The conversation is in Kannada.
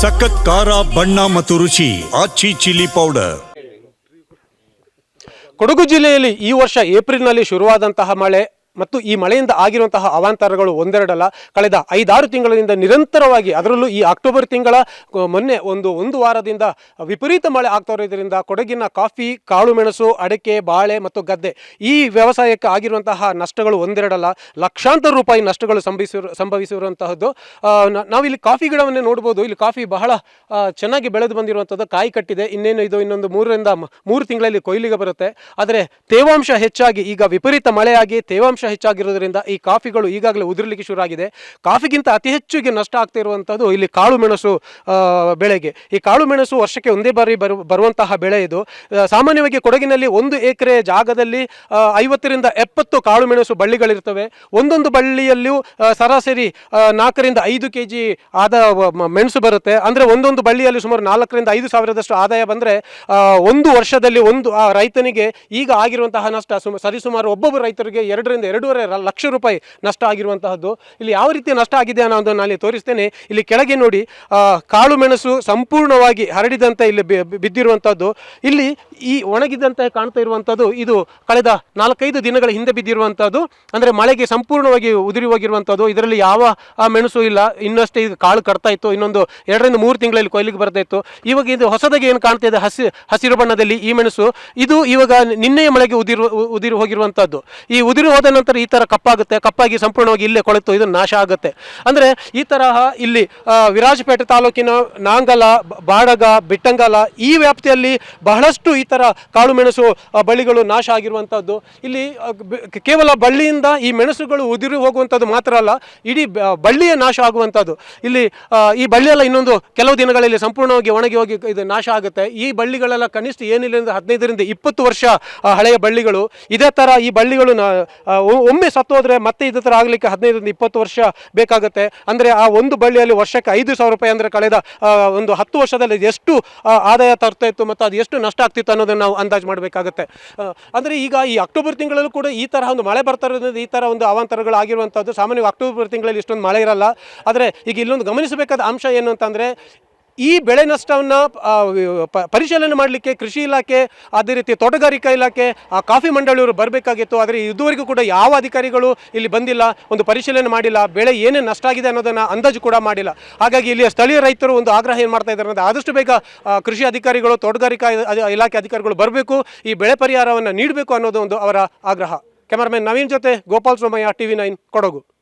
ಸಖತ್ ಖಾರ, ಬಣ್ಣ ಮತ್ತು ರುಚಿ, ಆಚಿ ಚಿಲ್ಲಿ ಪೌಡರ್. ಕೊಡಗು ಜಿಲ್ಲೆಯಲ್ಲಿ ಈ ವರ್ಷ ಏಪ್ರಿಲ್ನಲ್ಲಿ ಶುರುವಾದಂತಹ ಮಳೆ ಮತ್ತು ಈ ಮಳೆಯಿಂದ ಆಗಿರುವಂತಹ ಅವಾಂತರಗಳು ಒಂದೆರಡಲ್ಲ. ಕಳೆದ ಐದಾರು ತಿಂಗಳಿಂದ ನಿರಂತರವಾಗಿ ಅದರಲ್ಲೂ ಈ ಅಕ್ಟೋಬರ್ ತಿಂಗಳ ಮೊನ್ನೆ ಒಂದು ಒಂದು ವಾರದಿಂದ ವಿಪರೀತ ಮಳೆ ಆಗ್ತಾ ಕೊಡಗಿನ ಕಾಫಿ, ಕಾಳು ಮೆಣಸು, ಅಡಿಕೆ, ಬಾಳೆ ಮತ್ತು ಗದ್ದೆ ಈ ವ್ಯವಸಾಯಕ್ಕೆ ಆಗಿರುವಂತಹ ನಷ್ಟಗಳು ಒಂದೆರಡಲ್ಲ. ಲಕ್ಷಾಂತರ ರೂಪಾಯಿ ನಷ್ಟಗಳು ಸಂಭವಿಸಿರು, ಸಂಭವಿಸಿರುವಂತಹದ್ದು. ನಾವಿಲ್ಲಿ ಕಾಫಿ ಗಿಡವನ್ನೇ ನೋಡ್ಬೋದು. ಇಲ್ಲಿ ಕಾಫಿ ಬಹಳ ಚೆನ್ನಾಗಿ ಬೆಳೆದು ಬಂದಿರುವಂಥದ್ದು ಕಾಯಿ ಕಟ್ಟಿದೆ. ಇನ್ನೇನು ಇದು? ಇನ್ನೊಂದು ಮೂರರಿಂದ ಮೂರು ತಿಂಗಳಲ್ಲಿ ಕೊಯ್ಲಿಗೆ ಬರುತ್ತೆ. ಆದರೆ ತೇವಾಂಶ ಹೆಚ್ಚಾಗಿ ಈಗ ವಿಪರೀತ ಮಳೆಯಾಗಿ ತೇವಾಂಶ ಹೆಚ್ಚಾಗಿರೋದ್ರಿಂದ ಈ ಕಾಫಿಗಳು ಈಗಾಗಲೇ ಉದುರಲಿಕ್ಕೆ ಶುರುವಾಗಿದೆ. ಕಾಫಿಗಿಂತ ಅತಿ ಹೆಚ್ಚಿಗೆ ನಷ್ಟ ಆಗ್ತಾ ಇರುವಂಥದ್ದು ಇಲ್ಲಿ ಕಾಳು ಮೆಣಸು ಬೆಳೆಗೆ. ಈ ಕಾಳು ಮೆಣಸು ವರ್ಷಕ್ಕೆ ಒಂದೇ ಬಾರಿ ಬರು, ಬರುವಂತಹ ಬೆಳೆ ಇದು. ಸಾಮಾನ್ಯವಾಗಿ ಕೊಡಗಿನಲ್ಲಿ ಒಂದು ಎಕರೆ ಜಾಗದಲ್ಲಿ ಐವತ್ತರಿಂದ ಎಪ್ಪತ್ತು ಕಾಳು ಮೆಣಸು ಬಳ್ಳಿಗಳಿರ್ತವೆ. ಒಂದೊಂದು ಬಳ್ಳಿಯಲ್ಲಿಯೂ ಸರಾಸರಿ ನಾಲ್ಕರಿಂದ ಐದು ಕೆ ಜಿ ಆದ ಮೆಣಸು ಬರುತ್ತೆ. ಅಂದರೆ ಒಂದೊಂದು ಬಳ್ಳಿಯಲ್ಲಿ ಸುಮಾರು ನಾಲ್ಕರಿಂದ ಐದು ಸಾವಿರದಷ್ಟು ಆದಾಯ ಬಂದರೆ ಒಂದು ವರ್ಷದಲ್ಲಿ ಒಂದು, ಆ, ರೈತನಿಗೆ ಈಗ ಆಗಿರುವಂತಹ ನಷ್ಟ ಸುಮ, ಸರಿಸುಮಾರು ಒಬ್ಬೊಬ್ಬ ರೈತರಿಗೆ ಎರಡರಿಂದ ಎರಡೂವರೆ ಲಕ್ಷ ರೂಪಾಯಿ ನಷ್ಟ ಆಗಿರುವಂತಹದ್ದು. ಇಲ್ಲಿ ಯಾವ ರೀತಿ ನಷ್ಟ ಆಗಿದೆ ಅನ್ನೋದನ್ನು ನಾನು ತೋರಿಸ್ತೇನೆ. ಇಲ್ಲಿ ಕೆಳಗೆ ನೋಡಿ ಕಾಳು ಮೆಣಸು ಸಂಪೂರ್ಣವಾಗಿ ಹರಡಿದಂತೆ ಇಲ್ಲಿ ಬಿದ್ದಿರುವಂಥದ್ದು ಇಲ್ಲಿ ಈ ಒಣಗಿದಂತೆ ಕಾಣ್ತಾ ಇರುವಂಥದ್ದು ಇದು ಕಳೆದ ನಾಲ್ಕೈದು ದಿನಗಳ ಹಿಂದೆ ಬಿದ್ದಿರುವಂಥದ್ದು ಅಂದರೆ ಮಳೆಗೆ ಸಂಪೂರ್ಣವಾಗಿ ಉದುರಿ ಹೋಗಿರುವಂಥದ್ದು ಇದರಲ್ಲಿ ಯಾವ ಮೆಣಸು ಇಲ್ಲ. ಇನ್ನಷ್ಟೇ ಈಗ ಕಾಳು ಕಟ್ತಾ ಇತ್ತು. ಇನ್ನೊಂದು ಎರಡರಿಂದ ಮೂರು ತಿಂಗಳಲ್ಲಿ ಕೊಯ್ಲಿಗೆ ಬರ್ತಾ ಇತ್ತು. ಇವಾಗ ಇದು ಹೊಸದಾಗಿ ಏನು ಕಾಣ್ತಾ ಇದೆ? ಹಸಿ, ಹಸಿರು ಬಣ್ಣದಲ್ಲಿ ಈ ಮೆಣಸು. ಇದು ಇವಾಗ ನಿನ್ನೆಯ ಮಳೆಗೆ ಉದಿರು ಉದಿರು ಹೋಗಿರುವಂಥದ್ದು ಈ ಉದಿರು ಹೋದ ನಂತರ ಈ ಥರ ಕಪ್ಪಾಗುತ್ತೆ, ಕಪ್ಪಾಗಿ ಸಂಪೂರ್ಣವಾಗಿ ಇಲ್ಲೇ ಕೊಳೆತು ಇದು ನಾಶ ಆಗುತ್ತೆ. ಅಂದರೆ ಈ ತರಹ ಇಲ್ಲಿ ವಿರಾಜಪೇಟೆ ತಾಲೂಕಿನ ನಾಂಗಲ ಬಾಡಗ, ಬಿಟ್ಟಂಗಲ ಈ ವ್ಯಾಪ್ತಿಯಲ್ಲಿ ಬಹಳಷ್ಟು ಈ ಥರ ಕಾಳು ಮೆಣಸು ಬಳ್ಳಿಗಳು ನಾಶ ಆಗಿರುವಂಥದ್ದು ಇಲ್ಲಿ ಕೇವಲ ಬಳ್ಳಿಯಿಂದ ಈ ಮೆಣಸುಗಳು ಉದುರಿ ಹೋಗುವಂಥದ್ದು ಮಾತ್ರ ಅಲ್ಲ, ಇಡೀ ಬಳ್ಳಿಯ ನಾಶ ಆಗುವಂಥದ್ದು ಇಲ್ಲಿ ಈ ಬಳ್ಳಿಯೆಲ್ಲ ಇನ್ನೊಂದು ಕೆಲವು ದಿನಗಳಲ್ಲಿ ಸಂಪೂರ್ಣವಾಗಿ ಒಣಗಿ ಹೋಗಿ ಇದು ನಾಶ ಆಗುತ್ತೆ. ಈ ಬಳ್ಳಿಗಳೆಲ್ಲ ಕನಿಷ್ಠ ಏನಿಲ್ಲ ಹದಿನೈದರಿಂದ ಇಪ್ಪತ್ತು ವರ್ಷ ಹಳೆಯ ಬಳ್ಳಿಗಳು. ಇದೇ ಥರ ಈ ಬಳ್ಳಿಗಳು ಒಮ್ಮೆ ಸತ್ತೋದ್ರೆ ಮತ್ತೆ ಇದೇ ಥರ ಆಗಲಿಕ್ಕೆ ಹದಿನೈದರಿಂದ ಇಪ್ಪತ್ತು ವರ್ಷ ಬೇಕಾಗುತ್ತೆ. ಅಂದರೆ ಆ ಒಂದು ಬಳ್ಳಿಯಲ್ಲಿ ವರ್ಷಕ್ಕೆ ಐದು ಸಾವಿರ ರೂಪಾಯಿ ಅಂದರೆ ಕಳೆದ ಒಂದು ಹತ್ತು ವರ್ಷದಲ್ಲಿ ಎಷ್ಟು ಆದಾಯ ತರ್ತಾ ಇತ್ತು ಮತ್ತು ಅದು ಎಷ್ಟು ನಷ್ಟ ಆಗ್ತಿತ್ತು ಅನ್ನೋದನ್ನು ನಾವು ಅಂದಾಜು ಮಾಡಬೇಕಾಗುತ್ತೆ. ಅಂದರೆ ಈಗ ಈ ಅಕ್ಟೋಬರ್ ತಿಂಗಳಲ್ಲೂ ಕೂಡ ಈ ತರಹ ಒಂದು ಮಳೆ ಬರ್ತಾ ಇರೋದ್ರಿಂದ ಈ ಥರ ಒಂದು ಅವಾಂತರಗಳು ಆಗಿರುವಂಥದ್ದು ಸಾಮಾನ್ಯವಾಗಿ ಅಕ್ಟೋಬರ್ ತಿಂಗಳಲ್ಲಿ ಇಷ್ಟೊಂದು ಮಳೆ ಇರಲ್ಲ. ಆದರೆ ಈಗ ಇಲ್ಲೊಂದು ಗಮನಿಸಬೇಕಾದ ಅಂಶ ಏನು ಅಂತಂದರೆ ಈ ಬೆಳೆ ನಷ್ಟವನ್ನು ಪರಿಶೀಲನೆ ಮಾಡಲಿಕ್ಕೆ ಕೃಷಿ ಇಲಾಖೆ, ಅದೇ ರೀತಿ ತೋಟಗಾರಿಕಾ ಇಲಾಖೆ, ಆ, ಕಾಫಿ ಮಂಡಳಿಯವರು ಬರಬೇಕಾಗಿತ್ತು. ಆದರೆ ಇದುವರೆಗೂ ಕೂಡ ಯಾವ ಅಧಿಕಾರಿಗಳು ಇಲ್ಲಿ ಬಂದಿಲ್ಲ, ಒಂದು ಪರಿಶೀಲನೆ ಮಾಡಿಲ್ಲ, ಬೆಳೆ ಏನೇ ನಷ್ಟ ಆಗಿದೆ ಅನ್ನೋದನ್ನು ಅಂದಾಜು ಕೂಡ ಮಾಡಿಲ್ಲ. ಹಾಗಾಗಿ ಇಲ್ಲಿ ಸ್ಥಳೀಯ ರೈತರು ಒಂದು ಆಗ್ರಹ ಏನು ಮಾಡ್ತಾ ಇದ್ದಾರೆ ಅಂದರೆ ಆದಷ್ಟು ಬೇಗ ಕೃಷಿ ಅಧಿಕಾರಿಗಳು, ತೋಟಗಾರಿಕಾ ಇಲಾಖೆ ಅಧಿಕಾರಿಗಳು ಬರಬೇಕು. ಈ ಬೆಳೆ ಪರಿಹಾರವನ್ನು ನೀಡಬೇಕು ಅನ್ನೋದು ಒಂದು ಅವರ ಆಗ್ರಹ. ಕ್ಯಾಮರಾಮನ್ ನವೀನ್ ಜೊತೆ ಗೋಪಾಲ್ ಸೋಮಯ್ಯ, ಟಿವಿ ನೈನ್, ಕೊಡಗು.